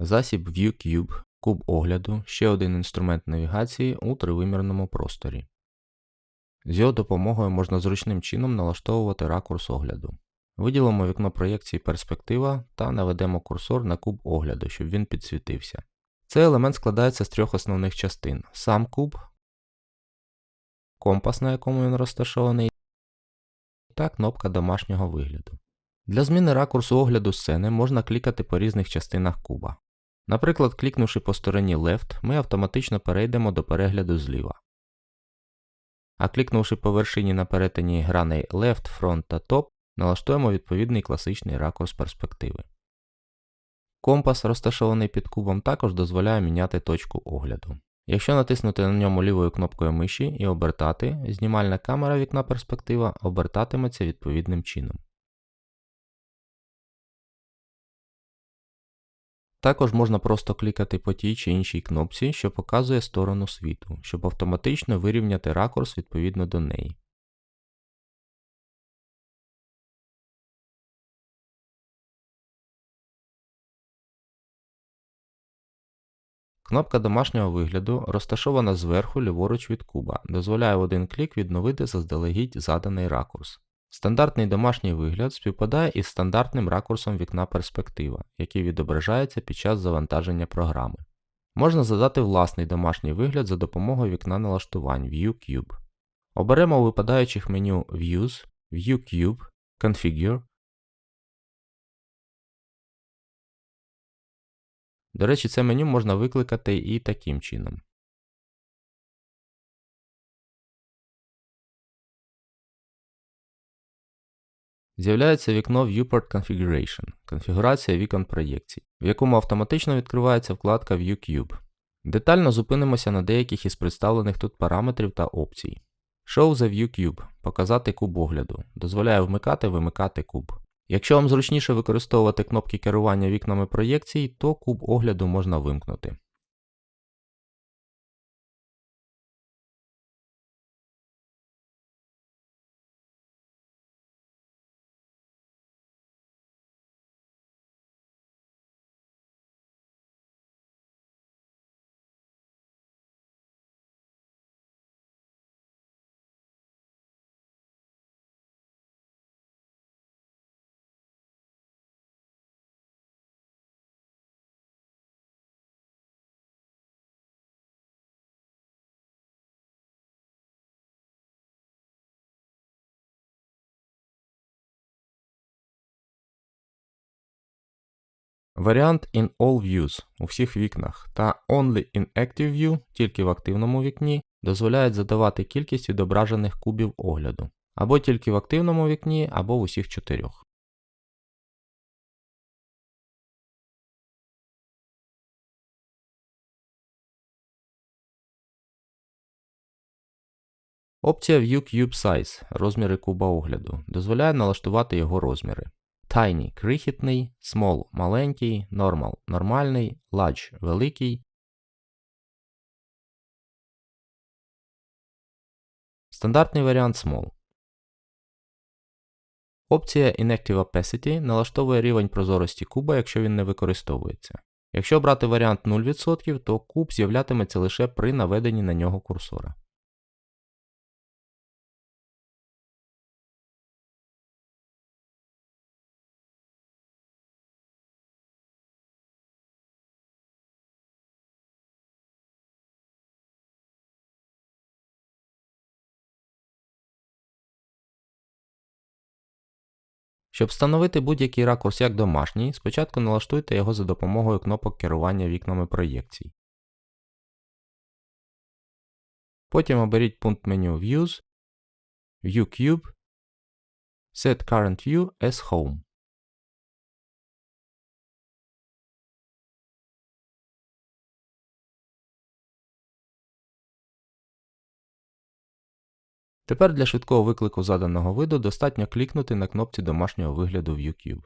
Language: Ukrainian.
Засіб ViewCube, куб огляду, ще один інструмент навігації у тривимірному просторі. З його допомогою можна зручним чином налаштовувати ракурс огляду. Виділимо вікно проєкції перспектива та наведемо курсор на куб огляду, щоб він підсвітився. Цей елемент складається з трьох основних частин: сам куб, компас, на якому він розташований, та кнопка домашнього вигляду. Для зміни ракурсу огляду сцени можна клікати по різних частинах куба. Наприклад, клікнувши по стороні Left, ми автоматично перейдемо до перегляду зліва. А клікнувши по вершині на перетині граней Left, Front та Top, налаштуємо відповідний класичний ракурс перспективи. Компас, розташований під кубом, також дозволяє міняти точку огляду. Якщо натиснути на ньому лівою кнопкою миші і обертати, знімальна камера вікна перспектива обертатиметься відповідним чином. Також можна просто клікати по тій чи іншій кнопці, що показує сторону світу, щоб автоматично вирівняти ракурс відповідно до неї. Кнопка домашнього вигляду розташована зверху ліворуч від куба, дозволяє в один клік відновити заздалегідь заданий ракурс. Стандартний домашній вигляд співпадає із стандартним ракурсом вікна перспектива, який відображається під час завантаження програми. Можна задати власний домашній вигляд за допомогою вікна налаштувань ViewCube. Оберемо у випадаючих меню Views, ViewCube, Configure. До речі, це меню можна викликати і таким чином. З'являється вікно Viewport Configuration конфігурація вікон проєкцій, в якому автоматично відкривається вкладка ViewCube. Детально зупинимося на деяких із представлених тут параметрів та опцій. Show the ViewCube показати куб огляду, дозволяє вмикати-вимикати куб. Якщо вам зручніше використовувати кнопки керування вікнами проєкцій, то куб огляду можна вимкнути. Варіант In All Views у всіх вікнах та Only in Active View тільки в активному вікні дозволяють задавати кількість відображених кубів огляду або тільки в активному вікні, або в усіх чотирьох. Опція View Cube Size розміри куба огляду дозволяє налаштувати його розміри. Tiny крихітний, Small маленький, Normal нормальний, Large великий. Стандартний варіант Small. Опція Inactive Opacity налаштовує рівень прозорості куба, якщо він не використовується. Якщо обрати варіант 0%, то куб з'являтиметься лише при наведенні на нього курсора. Щоб встановити будь-який ракурс як домашній, спочатку налаштуйте його за допомогою кнопок керування вікнами проєкцій. Потім оберіть пункт меню Views, View Cube, Set Current View as Home. Тепер для швидкого виклику заданого виду достатньо клікнути на кнопці домашнього вигляду ViewCube.